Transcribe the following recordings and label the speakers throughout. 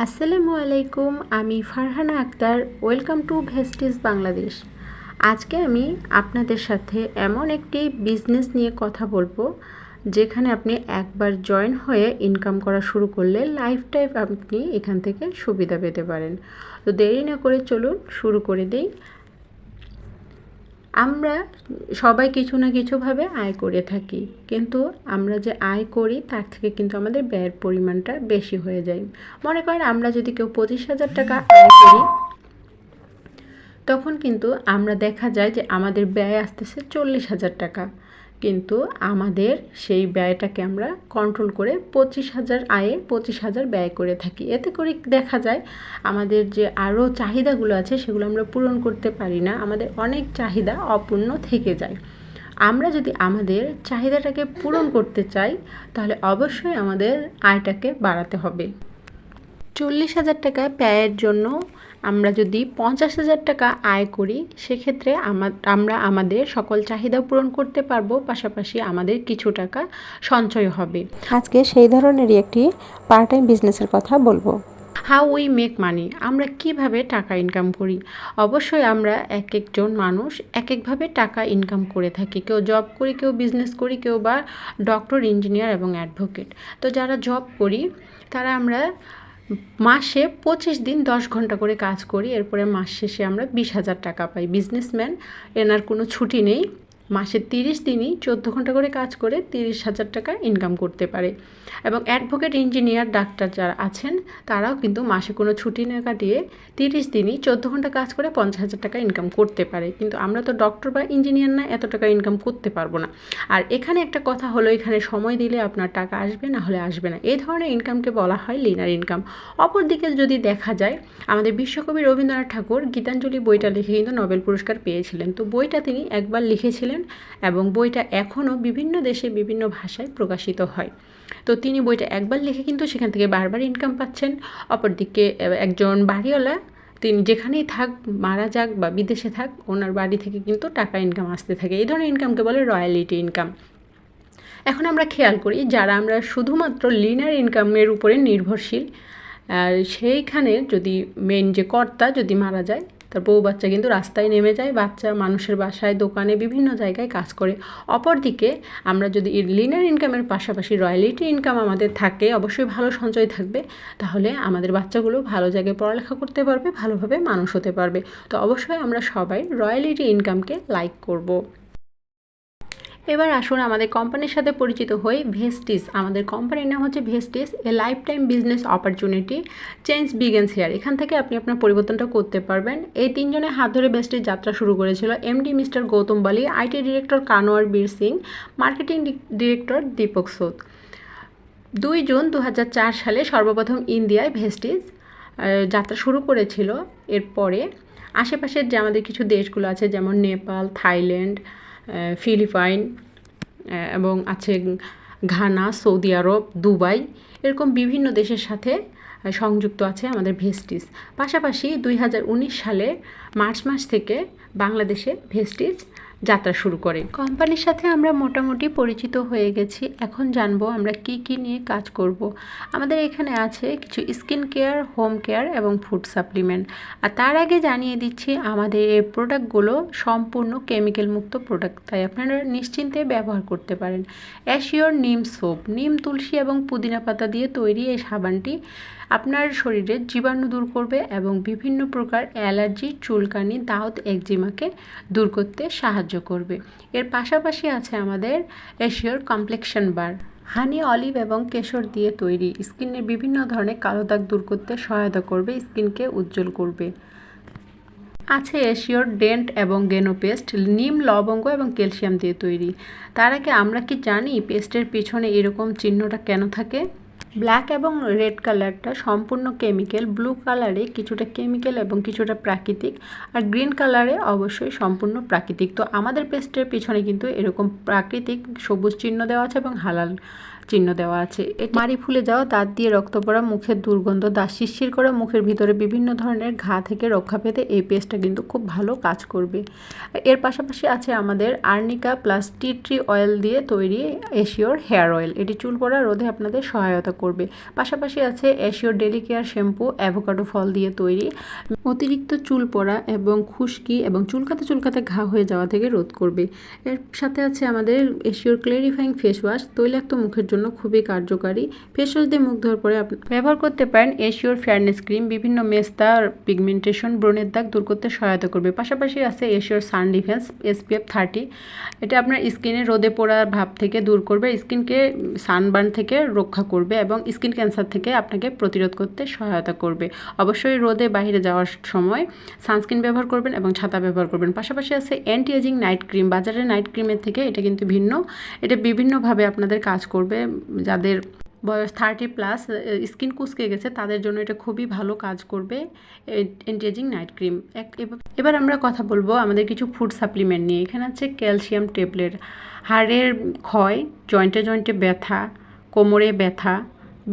Speaker 1: আসসালামু আলাইকুম, আমি Farhana Akter, welcome to Vestige Bangladesh. আজকে আমি আপনাদের সাথে এমন একটি বিজনেস নিয়ে কথা বলব, যেখানে আপনি একবার জয়েন হয়ে ইনকাম করা শুরু করলে লাইফ টাইম আপনি এখান থেকে সুবিধা পেতে পারেন। তো দেরি না করে চলুন, শুরু করে দিই। আমরা সবাই কিছু না কিছুভাবে আয় করে থাকি, কিন্তু আমরা যে আয় করি তার থেকে কিন্তু আমাদের ব্যয়ের পরিমাণটা বেশি হয়ে যায়। মনে করেন আমরা যদি কেউ পঁচিশ হাজার টাকা আয় করি, তখন কিন্তু আমরা দেখা যায় যে আমাদের ব্যয় আসতেছে চল্লিশ হাজার টাকা। কিন্তু আমাদের সেই ব্যয়টাকে আমরা কন্ট্রোল করে পঁচিশ হাজার আয়ে পঁচিশ হাজার ব্যয় করে থাকি। এতে করে দেখা যায় আমাদের যে আরও চাহিদাগুলো আছে সেগুলো আমরা পূরণ করতে পারি না, আমাদের অনেক চাহিদা অপূর্ণ থেকে যায়। আমরা যদি আমাদের চাহিদাটাকে পূরণ করতে চাই, তাহলে অবশ্যই আমাদের আয়টাকে বাড়াতে হবে। চল্লিশ হাজার টাকা ব্যয়ের জন্য আমরা যদি পঞ্চাশ হাজার টাকা আয় করি সেক্ষেত্রে আমরা আমাদের সকল চাহিদা পূরণ করতে পারব পাশাপাশি আমাদের কিছু টাকা সঞ্চয় হবে।
Speaker 2: আজকে সেই ধরনেরই একটি পার্ট টাইম বিজনেসের কথা বলব।
Speaker 1: হাউ উই মেক মানি আমরা কীভাবে টাকা ইনকাম করি? অবশ্যই আমরা এক একজন মানুষ এক একভাবে টাকা ইনকাম করে থাকি। কেউ জব করি কেউ বিজনেস করি কেউ বা ডক্টর ইঞ্জিনিয়ার এবং অ্যাডভোকেট তো যারা জব করি তারা আমরা মাসে পঁচিশ দিন দশ ঘণ্টা করে কাজ করি, এরপরে মাস শেষে আমরা বিশ হাজার টাকা পাই। বিজনেসম্যান এনার কোনো ছুটি নেই। মাসে তিরিশ দিনই চোদ্দ ঘণ্টা করে কাজ করে তিরিশ হাজার টাকা ইনকাম করতে পারে। এবং অ্যাডভোকেট ইঞ্জিনিয়ার ডাক্তার যারা আছেন, তারাও কিন্তু মাসে কোনো ছুটি না কাটিয়ে তিরিশ দিনই চোদ্দ ঘণ্টা কাজ করে পঞ্চাশ হাজার টাকা ইনকাম করতে পারে। কিন্তু আমরা তো ডক্টর বা ইঞ্জিনিয়ার না, এত টাকা ইনকাম করতে পারব না। আর এখানে একটা কথা হলো, এখানে সময় দিলে আপনার টাকা আসবে, না হলে আসবে না। এই ধরনের ইনকামকে বলা হয় লিনার ইনকাম অপরদিকে যদি দেখা যায়, আমাদের বিশ্বকবি রবীন্দ্রনাথ ঠাকুর গীতাঞ্জলি বইটা লিখে কিন্তু নোবেল পুরস্কার পেয়েছিলেন। তো বইটা তিনি একবার লিখেছিলেন এবং বইটা এখনও বিভিন্ন দেশে বিভিন্ন ভাষায় প্রকাশিত হয়। তো তিনি বইটা একবার লিখে কিন্তু সেখান থেকে বারবার ইনকাম পাচ্ছেন। অপরদিকে একজন বাড়িওয়ালা, তিনি যেখানেই থাক, মারা যাক বা বিদেশে থাক, ওনার বাড়ি থেকে কিন্তু টাকা ইনকাম আসতে থাকে। এই ধরনের ইনকামকে বলে রয়্যালিটি ইনকাম এখন আমরা খেয়াল করি, যারা আমরা শুধুমাত্র লিনার ইনকামের উপরে নির্ভরশীল আর সেইখানে যদি মেন যে কর্তা যদি মারা যায় তার বউ বাচ্চা কিন্তু রাস্তায় নেমে যায়, বাচ্চা মানুষের বাসায়, দোকানে, বিভিন্ন জায়গায় কাজ করে। অপরদিকে আমরা যদি লিনার ইনকামের পাশাপাশি রয়্যালিটি ইনকাম আমাদের থাকে, অবশ্যই ভালো সঞ্চয় থাকবে। তাহলে আমাদের বাচ্চাগুলো ভালো জায়গায় পড়ালেখা করতে পারবে, ভালোভাবে মানুষ হতে পারবে। তো অবশ্যই আমরা সবাই রয়্যালিটি ইনকামকে লাইক করব। এবার আসুন আমাদের কোম্পানির সাথে পরিচিত হই ভেস্টিস আমাদের কোম্পানির নাম হচ্ছে Vestige a lifetime business opportunity change begins here এখান থেকে আপনি আপনার পরিবর্তনটা করতে পারবেন। এই তিনজনের হাত ধরে ভেস্টিস যাত্রা শুরু করেছিল। এমডি মিস্টার গৌতম বালি IT director Kanwar Bir Singh marketing director Deepak Sood দুই জুন দু হাজার চার সালে সর্বপ্রথম ইন্ডিয়ায় ভেস্টিস যাত্রা শুরু করেছিল। এরপরে আশেপাশের যে আমাদের কিছু দেশগুলো আছে, যেমন নেপাল, থাইল্যান্ড ফিলিপাইন এবং আছে ঘানা, সৌদি আরব, দুবাই। এরকম বিভিন্ন দেশের সাথে সংযুক্ত আছে আমাদের ভেস্টিজ। পাশাপাশি দুই হাজার উনিশ সালে মার্চ মাস থেকে বাংলাদেশে ভেস্টিস যাত্রা শুরু করে। কোম্পানির সাথে আমরা মোটামুটি পরিচিত হয়ে গেছি। এখন জানব আমরা কি কি নিয়ে কাজ করব। আমাদের এখানে আছে কিছু স্কিন কেয়ার, হোম কেয়ার এবং ফুড সাপ্লিমেন্ট। আর তার আগে জানিয়ে দিচ্ছি, আমাদের এই প্রোডাক্টগুলো সম্পূর্ণ কেমিক্যাল মুক্ত প্রোডাক্ট, তাই আপনারা নিশ্চিন্তে ব্যবহার করতে পারেন। অ্যাশিওর নিম সোপ, নিম তুলসী এবং পুদিনা পাতা দিয়ে তৈরি এই সাবানটি। আপনার শরীরের জীবাণু দূর করবে এবং বিভিন্ন প্রকার অ্যালার্জি, চুলকানি দাউদ একজিমাকে দূর করতে সাহায্য করবে। এর পাশাপাশি আছে আমাদের Assure complexion bar honey, olive এবং কেশর দিয়ে তৈরি। স্কিনের বিভিন্ন ধরনের কালো দাগ দূর করতে সহায়তা করবে, স্কিনকে উজ্জ্বল করবে। আছে এশিওর ডেন্ট এবং গেনো পেস্ট নিম, লবঙ্গ এবং ক্যালসিয়াম দিয়ে তৈরি। তার আগে আমরা কি জানি পেস্টের পিছনে এরকম চিহ্নটা কেন থাকে? ব্ল্যাক এবং রেড কালারটা সম্পূর্ণ কেমিক্যাল ব্লু কালারে কিছুটা কেমিক্যাল এবং কিছুটা প্রাকৃতিক আর গ্রিন কালারে অবশ্যই সম্পূর্ণ প্রাকৃতিক। তো আমাদের পেস্টের পিছনে কিন্তু এরকম প্রাকৃতিক সবুজ চিহ্ন দেওয়া আছে এবং হালাল চিহ্ন দেওয়া আছে। মাড়ি ফুলে যাওয়া, দাঁত দিয়ে রক্ত পড়া, মুখের দুর্গন্ধ দাঁত শিরশির করা, মুখের ভিতরে বিভিন্ন ধরনের ঘা থেকে রক্ষা পেতে এই পেস্টটা কিন্তু খুব ভালো কাজ করবে। এর পাশাপাশি আছে আমাদের Arnica plus tea tree oil দিয়ে তৈরি এশিওর হেয়ার অয়েল। এটি চুল পড়া রোধে আপনাদের সহায়তা করবে। পাশাপাশি আছে Assure daily care shampoo, avocado ফল দিয়ে তৈরি, অতিরিক্ত চুল পড়া এবং খুশকি এবং চুলকাতে চুলকাতে ঘা হয়ে যাওয়া থেকে রোধ করবে। এর সাথে আছে আমাদের এশিওর ক্লেরিফাইং ফেস ওয়াশ, তৈলাক্ত মুখের জন্য খুবই কার্যকারী। ফেস ওয়াশ দিয়ে মুখ ধোয়ার পরে আপনি ব্যবহার করতে পারেন এশিওর ফেয়ারনেস ক্রিম। বিভিন্ন মেস্তা পিগমেন্টেশন ব্রণের দাগ দূর করতে সহায়তা করবে। পাশাপাশি আছে Assure sun defence, SPF thirty. এটা আপনার স্কিনে রোদে পোড়ার ভাব থেকে দূর করবে। স্কিনকে সানবার্ন থেকে রক্ষা করবে এবং স্কিন ক্যান্সার থেকে আপনাকে প্রতিরোধ করতে সহায়তা করবে। অবশ্যই রোদে বাইরে যাওয়ার সময় সানস্ক্রিন ব্যবহার করবেন এবং ছাতা ব্যবহার করবেন। পাশাপাশি আছে অ্যান্টি এজিং নাইট ক্রিম বাজারের নাইট ক্রিমের থেকে এটা কিন্তু ভিন্ন। এটা বিভিন্নভাবে আপনাদের কাজ করবে। যাদের বয়স থার্টি প্লাস স্কিন কুচকে গেছে, তাদের জন্য এটা খুবই ভালো কাজ করবে এন্টিএজিং নাইট ক্রিম। এবার আমরা কথা বলব আমাদের কিছু ফুড সাপ্লিমেন্ট নিয়ে। এখানে আছে ক্যালসিয়াম ট্যাবলেট, হাড়ের ক্ষয়, জয়েন্টে জয়েন্টে ব্যথা, কোমরে ব্যথা,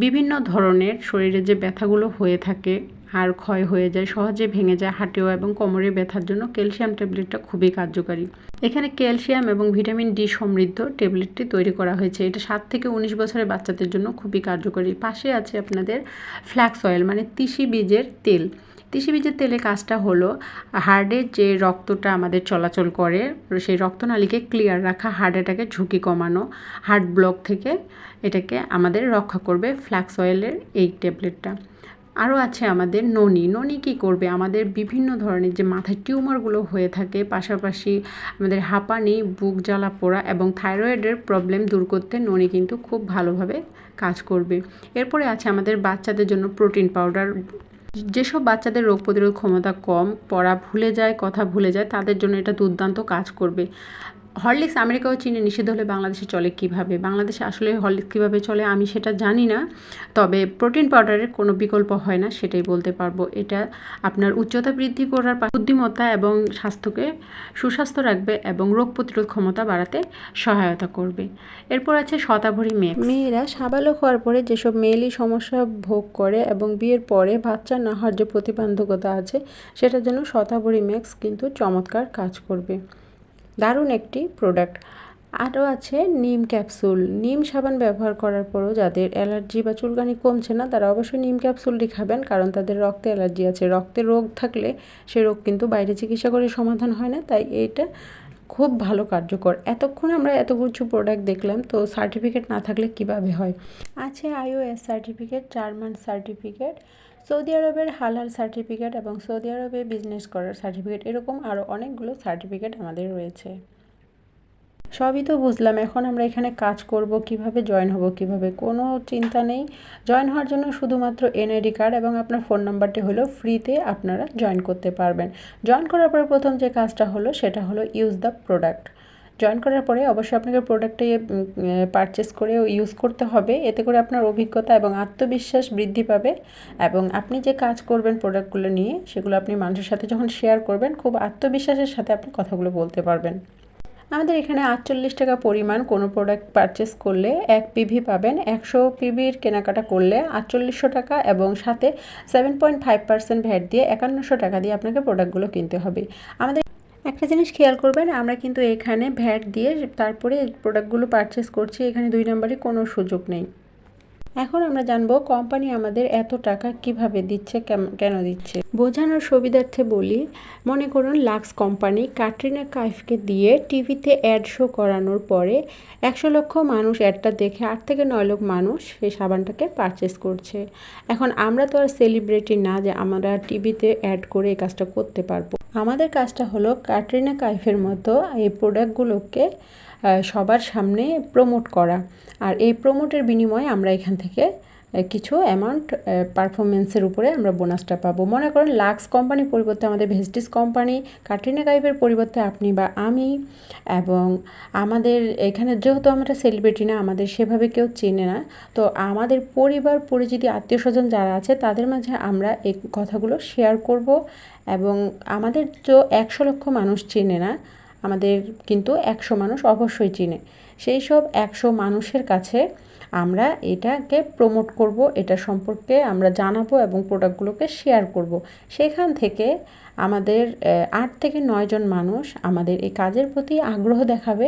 Speaker 1: বিভিন্ন ধরনের শরীরে যে ব্যথাগুলো হয়ে থাকে হাড় ক্ষয় হয়ে যায়, সহজে ভেঙে যায় হাঁটেও এবং কোমরে ব্যথার জন্য ক্যালসিয়াম ট্যাবলেটটা খুবই কার্যকারী। এখানে ক্যালসিয়াম এবং ভিটামিন ডি সমৃদ্ধ ট্যাবলেটটি তৈরি করা হয়েছে। এটা সাত থেকে উনিশ বছরের বাচ্চাদের জন্য খুবই কার্যকরী। পাশে আছে আপনাদের ফ্ল্যাক্স অয়েল মানে তিসি বীজের তেল। তিসি বীজের তেলে কাজটা হলো হার্টের যে রক্তটা আমাদের চলাচল করে, সেই রক্তনালীকে ক্লিয়ার রাখা হার্ট অ্যাটাকের ঝুঁকি কমানো, হার্ট ব্লক থেকে এটাকে আমাদের রক্ষা করবে ফ্ল্যাক্স অয়েলের এই ট্যাবলেটটা। আরও আছে আমাদের ননি। ননি কী করবে? আমাদের বিভিন্ন ধরনের যে মাথায় টিউমারগুলো হয়ে থাকে, পাশাপাশি আমাদের হাঁপানি, বুক জ্বালা পোড়া এবং থাইরয়েডের প্রবলেম দূর করতে ননি কিন্তু খুব ভালোভাবে কাজ করবে। এরপরে আছে আমাদের বাচ্চাদের জন্য প্রোটিন পাউডার। যেসব বাচ্চাদের রোগ প্রতিরোধ ক্ষমতা কম, পড়া ভুলে যায়, কথা ভুলে যায়, তাদের জন্য এটা দুর্দান্ত কাজ করবে। হরলিক্স আমেরিকা ও চীনে নিষিদ্ধ হলে বাংলাদেশে চলে কীভাবে? বাংলাদেশে আসলে হরলিক্স কীভাবে চলে আমি সেটা জানি না, তবে প্রোটিন পাউডারের কোনো বিকল্প হয় না, সেটাই বলতে পারব। এটা আপনার উচ্চতা বৃদ্ধি করার বুদ্ধিমত্তা এবং স্বাস্থ্যকে সুস্বাস্থ্য রাখবে এবং রোগ প্রতিরোধ ক্ষমতা বাড়াতে সহায়তা করবে। এরপর আছে শতাভরি মেয়ে
Speaker 2: মেয়েরা সাবালক হওয়ার পরে যেসব মেয়েলি সমস্যা ভোগ করে এবং বিয়ের পরে বাচ্চা না হওয়ার যে প্রতিবন্ধকতা আছে, সেটার জন্য শতাবরী ম্যাক্স কিন্তু চমৎকার কাজ করবে। দারুণ একটি প্রোডাক্ট আরও আছে নিম ক্যাপসুল নিম সাবান ব্যবহার করার পরও যাদের অ্যালার্জি বা চুলকানি কমছে না, তারা অবশ্যই নিম ক্যাপসুলটি খাবেন, কারণ তাদের রক্তে অ্যালার্জি আছে। রক্তে রোগ থাকলে সে রোগ কিন্তু বাইরে চিকিৎসা করে সমাধান হয় না, তাই এইটা খুব ভালো কার্যকর। এতক্ষণ আমরা এত কিছু প্রোডাক্ট দেখলাম, তো সার্টিফিকেট না থাকলে কীভাবে হয়? আছে IOS certificate German certificate Saudi আরবের হালাল সার্টিফিকেট এবং সৌদি আরবে বিজনেস করার সার্টিফিকেট, এরকম আরও অনেকগুলো সার্টিফিকেট আমাদের রয়েছে। সবই তো বুঝলাম, এখন আমরা এখানে কাজ করব, কীভাবে জয়েন হব, কীভাবে? কোনো চিন্তা নেই। জয়েন হওয়ার জন্য শুধুমাত্র এনআইডি কার্ড এবং আপনার ফোন নাম্বারটি হলো ফ্রিতে আপনারা জয়েন করতে পারবেন। জয়েন করার পর প্রথম যে কাজটা হলো, সেটা হলো ইউজ দ্য প্রোডাক্ট জয়েন করার পরে অবশ্যই আপনাকে প্রোডাক্টটি পারচেস করে ইউজ করতে হবে। এতে করে আপনার অভিজ্ঞতা এবং আত্মবিশ্বাস বৃদ্ধি পাবে এবং আপনি যে কাজ করবেন প্রোডাক্টগুলো নিয়ে, সেগুলো আপনি মানুষের সাথে যখন শেয়ার করবেন, খুব আত্মবিশ্বাসের সাথে আপনি কথাগুলো বলতে পারবেন। আমাদের এখানে আটচল্লিশ টাকা পরিমাণ কোনো প্রোডাক্ট পারচেস করলে এক পিভি পাবেন। একশো পিভির কেনাকাটা করলে আটচল্লিশশো টাকা এবং সাথে seven point five percent VAT দিয়ে একান্নশো টাকা দিয়ে আপনাকে প্রোডাক্টগুলো কিনতে হবে। আমাদের একটা জিনিস খেয়াল করবেন, আমরা কিন্তু এখানে ভ্যাট দিয়ে তারপরে প্রোডাক্টগুলো পারচেস করছি, এখানে দুই নম্বরে কোনো সুযোগ নেই। এখন আমরা জানব কোম্পানি আমাদের এত টাকা কীভাবে দিচ্ছে কেন দিচ্ছে। বোঝানোর সুবিধার্থে বলি, মনে করুন লাক্স কোম্পানি ক্যাটরিনা কাইফকে দিয়ে টিভিতে অ্যাড শো করানোর পরে একশো লক্ষ মানুষ অ্যাডটা দেখে আট থেকে নয় লক্ষ মানুষ সেই সাবানটাকে পারচেস করছে। এখন আমরা তো আর সেলিব্রিটি না যে আমরা টিভিতে অ্যাড করে এই কাজটা করতে পারব। আমাদের কাজটা হলো ক্যাটরিনা কাইফের মতো এই প্রোডাক্টগুলোকে সবার সামনে প্রমোট করা। আর এই প্রমোটের বিনিময়ে আমরা এখান থেকে কিছু অ্যামাউন্ট পারফরমেন্সের উপরে আমরা বোনাসটা পাবো। মনে করেন লাক্স কোম্পানির পরিবর্তে আমাদের ভেস্টিস কোম্পানি কাটরিনা কাইফের পরিবর্তে আপনি বা আমি, এবং আমাদের এখানে যেহেতু আমরা সেলিব্রিটি না, আমাদের সেভাবে কেউ চেনে না, তো আমাদের পরিবার পরিচিতি আত্মীয় স্বজন যারা আছে, তাদের মাঝে আমরা এই কথাগুলো শেয়ার করব, এবং আমাদের যে একশো লক্ষ মানুষ চেনে না, আমাদের কিন্তু একশো মানুষ অবশ্যই চিনে। সেই সব একশো মানুষের কাছে আমরা এটাকে প্রমোট করব, এটা সম্পর্কে আমরা জানাব এবং প্রোডাক্টগুলোকে শেয়ার করব। সেখান থেকে আমাদের আট থেকে নয়জন মানুষ আমাদের এই কাজের প্রতি আগ্রহ দেখাবে।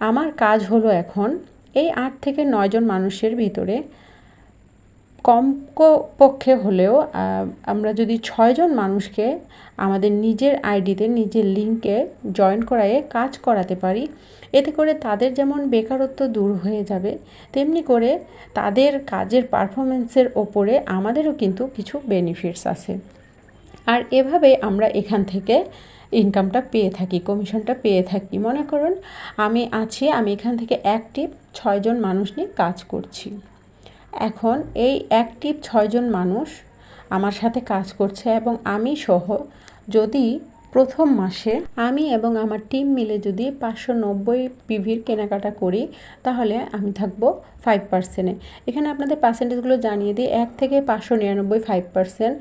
Speaker 2: আমার কাজ হলো এখন এই আট থেকে নয়জন মানুষের ভিতরে কম পক্ষে হলেও আমরা যদি ছয়জন মানুষকে আমাদের নিজের আইডিতে, নিজের লিঙ্কে জয়েন করায়ে কাজ করাতে পারি, এতে করে তাদের যেমন বেকারত্ব দূর হয়ে যাবে, তেমনি করে তাদের কাজের পারফরমেন্সের ওপরে আমাদেরও কিন্তু কিছু বেনিফিটস আছে। আর এভাবে আমরা এখান থেকে ইনকামটা পেয়ে থাকি, কমিশনটা পেয়ে থাকি। মনে করুন, আমি আছি, আমি এখান থেকে অ্যাক্টিভ ছয়জন মানুষ নিয়ে কাজ করছি। এখন এই অ্যাক্টিভ ছয়জন মানুষ আমার সাথে কাজ করছে এবং আমি সহ যদি প্রথম মাসে আমি এবং আমার টিম মিলে যদি পাঁচশো নব্বই পিভির কেনাকাটা করি, তাহলে আমি থাকব ফাইভ পার্সেন্টে এখানে আপনাদের পার্সেন্টেজগুলো জানিয়ে দিই। এক থেকে পাঁচশো নিরানব্বই ফাইভ পার্সেন্ট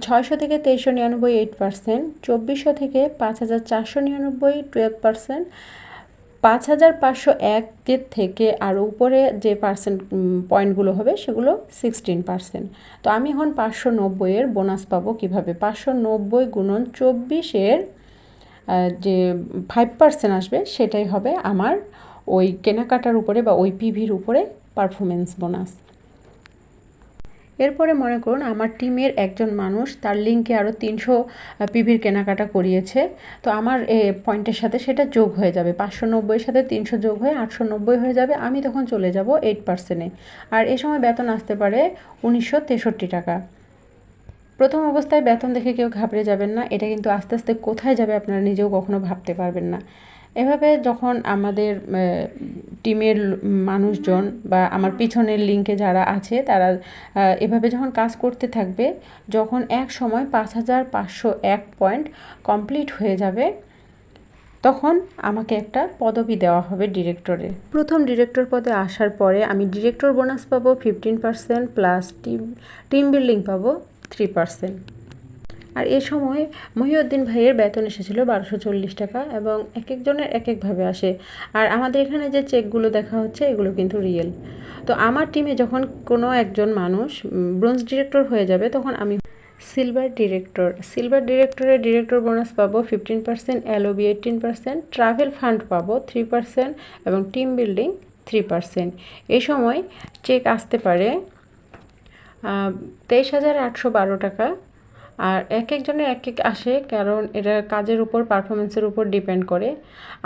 Speaker 2: ছয়শো থেকে তেইশশো নিরানব্বই এইট পার্সেন্ট চব্বিশশো থেকে পাঁচ হাজার চারশো নিরানব্বই টুয়েলভ পার্সেন্ট পাঁচ হাজার পাঁচশো একের থেকে আর উপরে যে পার্সেন্ট পয়েন্টগুলো হবে সেগুলো সিক্সটিন পার্সেন্ট তো আমি এখন পাঁচশো নব্বইয়ের বোনাস পাবো কীভাবে? পাঁচশো নব্বই গুণন চব্বিশের যে ফাইভ পার্সেন্ট আসবে সেটাই হবে আমার ওই কেনাকাটার উপরে বা ওই পিভির উপরে পারফরমেন্স বোনাস। এরপরে মনে করুন আমার টিমের একজন মানুষ, তার লিঙ্কে আরও তিনশো পিভির কেনাকাটা করিয়েছে। তো আমার, এ পয়েন্টের সাথে সেটা যোগ হয়ে যাবে। পাঁচশো নব্বইয়ের সাথে তিনশো যোগ হয়ে আটশো নব্বই হয়ে যাবে। আমি তখন চলে যাব এইট পার্সেন্টে আর এ সময় বেতন আসতে পারে উনিশশো তেষট্টি টাকা। প্রথম অবস্থায় বেতন দেখে কেউ ঘাবড়ে যাবেন না। এটা কিন্তু আস্তে আস্তে কোথায় যাবে আপনারা নিজেও কখনো ভাবতে পারবেন না। এভাবে যখন আমাদের টিমের মানুষজন বা আমার পিছনের লিঙ্কে যারা আছে, তারা এভাবে যখন কাজ করতে থাকবে, যখন এক সময় পাঁচ হাজার পাঁচশো এক পয়েন্ট কমপ্লিট হয়ে যাবে, তখন আমাকে একটা পদবি দেওয়া হবে ডিরেক্টরে প্রথম ডিরেক্টর পদে আসার পরে আমি ডিরেক্টর বোনাস পাবো fifteen percent, plus team team building পাবো থ্রি পার্সেন্ট। আর এ সময় মহিউদ্দিন ভাইয়ের বেতন এসেছিল বারোশো চল্লিশ টাকা এবং এক একজনের এক একভাবে আসে। আর আমাদের এখানে যে চেকগুলো দেখা হচ্ছে, এগুলো কিন্তু রিয়েল তো আমার টিমে যখন কোনো একজন মানুষ ব্রোঞ্জ ডিরেক্টর হয়ে যাবে, তখন আমি সিলভার ডিরেক্টর সিলভার ডিরেক্টরের ডিরেক্টর বোনাস পাবো fifteen percent LOB eighteen percent travel fund পাবো থ্রি পার্সেন্ট এবং টিম বিল্ডিং থ্রি পার্সেন্ট এই সময় চেক আসতে পারে তেইশ হাজার আটশো বারো টাকা। আর এক একজনের এক এক আসে, কারণ এটা কাজের উপর পারফরমেন্সের উপর ডিপেন্ড করে।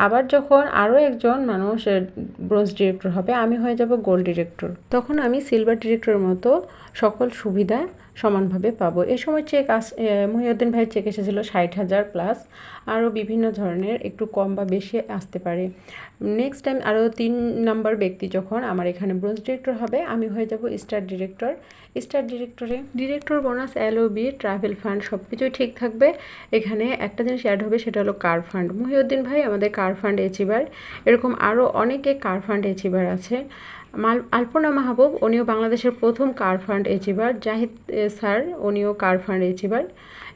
Speaker 2: আবার যখন আরও একজন মানুষ ব্রোঞ্জ ডিরেক্টর হবে, আমি হয়ে যাব গোল্ড ডিরেক্টর তখন আমি সিলভার ডিরেক্টরের মতো সকল সুবিধা সমানভাবে পাবো। এ সময় চেক আস মহিউদ্দিন ভাইয়ের চেক এসেছিল ষাট হাজার প্লাস আরও বিভিন্ন ধরনের একটু কম বা বেশি আসতে পারে। নেক্সট টাইম আরও তিন নম্বর ব্যক্তি যখন আমার এখানে ব্রোঞ্জ ডিরেক্টর হবে, আমি হয়ে যাব star director star ডিরেক্টরে director bonus LOB travel fund সব কিছুই ঠিক থাকবে। এখানে একটা জিনিস অ্যাড হবে, সেটা হলো কার ফান্ড মহিউদ্দিন ভাই, আমাদের কার ফান্ড এচিভার এরকম আরও অনেকে কার ফান্ড এচিভার আছে। আলপনা মাহবুব, উনিও বাংলাদেশের প্রথম car fund achiever Zahid sir, উনিও কার ফান্ড এচিভার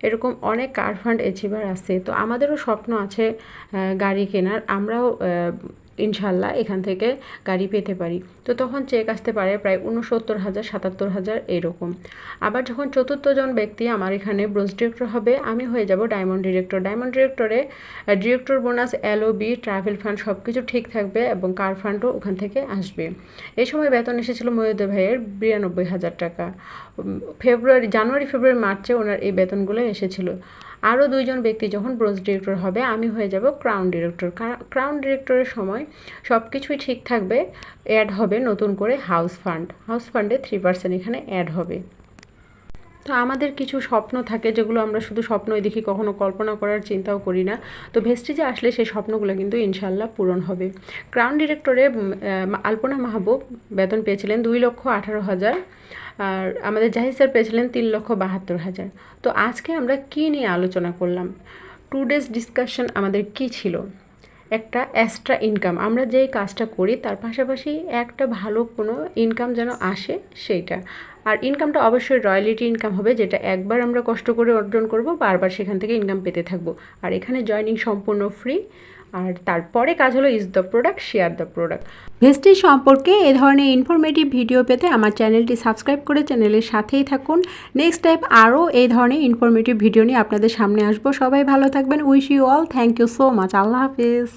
Speaker 2: এরকম অনেক কার ফান্ড এচিভার আছে। তো আমাদেরও স্বপ্ন আছে গাড়ি কেনার। আমরাও ইনশাল্লাহ এখান থেকে গাড়ি পেতে পারি। তো তখন চেক আসতে পারে প্রায় উনসত্তর হাজার, সাতাত্তর হাজার এরকম। আবার যখন চতুর্থজন ব্যক্তি আমার এখানে ব্রোঞ্জ ডিরেক্টর হবে, আমি হয়ে যাব diamond director diamond ডিরেক্টরে director bonus LOB travel fund সব কিছু ঠিক থাকবে এবং কার ফান্ডও ওখান থেকে আসবে। এই সময় বেতন এসেছিল ময়ূদে ভাইয়ের বিরানব্বই হাজার টাকা। ফেব্রুয়ারি, জানুয়ারি, ফেব্রুয়ারি, মার্চে ওনার এই বেতনগুলো এসেছিল। আরও দুইজন ব্যক্তি যখন ব্রোঞ্জ ডিরেক্টর হবে, আমি হয়ে যাব ক্রাউন ডিরেক্টর ক্রাউন ডিরেক্টরের সময় সব কিছুই ঠিক থাকবে অ্যাড হবে নতুন করে হাউস ফান্ড হাউস ফান্ডে থ্রি পার্সেন্ট এখানে অ্যাড হবে। তো আমাদের কিছু স্বপ্ন থাকে যেগুলো আমরা শুধু স্বপ্নই দেখি, কখনো কল্পনা করার চিন্তাও করি না। তো ভেস্টিজে আসলে সেই স্বপ্নগুলো কিন্তু ইনশাল্লাহ পূরণ হবে। ক্রাউন ডিরেক্টরে আলপনা মাহবুব বেতন পেয়েছিলেন দুই লক্ষ আঠারো হাজার। আর আমাদের জাহিদ স্যার পেয়েছিলেন তিন লক্ষ বাহাত্তর হাজার। তো আজকে আমরা কী নিয়ে আলোচনা করলাম? টু ডেজ ডিসকাশন আমাদের কী ছিল?
Speaker 1: একটা এক্সট্রা ইনকাম আমরা যেই কাজটা করি, তার পাশাপাশি একটা ভালো কোনো ইনকাম যেন আসে, সেইটা। আর ইনকামটা অবশ্যই রয়্যালিটি ইনকাম হবে, যেটা একবার আমরা কষ্ট করে অর্জন করব, বারবার সেখান থেকে ইনকাম পেতে থাকব। আর এখানে জয়নিং সম্পূর্ণ ফ্রি আর তারপরে কাজ হলো use the product, share the product.
Speaker 2: Vestige সম্পর্কে এ ধরনের ইনফরমেটিভ ভিডিও পেতে আমার চ্যানেলটি সাবস্ক্রাইব করে চ্যানেলের সাথেই থাকুন। নেক্সট টাইম আরও এই ধরনের ইনফরমেটিভ ভিডিও নিয়ে আপনাদের সামনে আসব। সবাই ভালো থাকবেন। Wish you all thank you so much Allah Hafiz.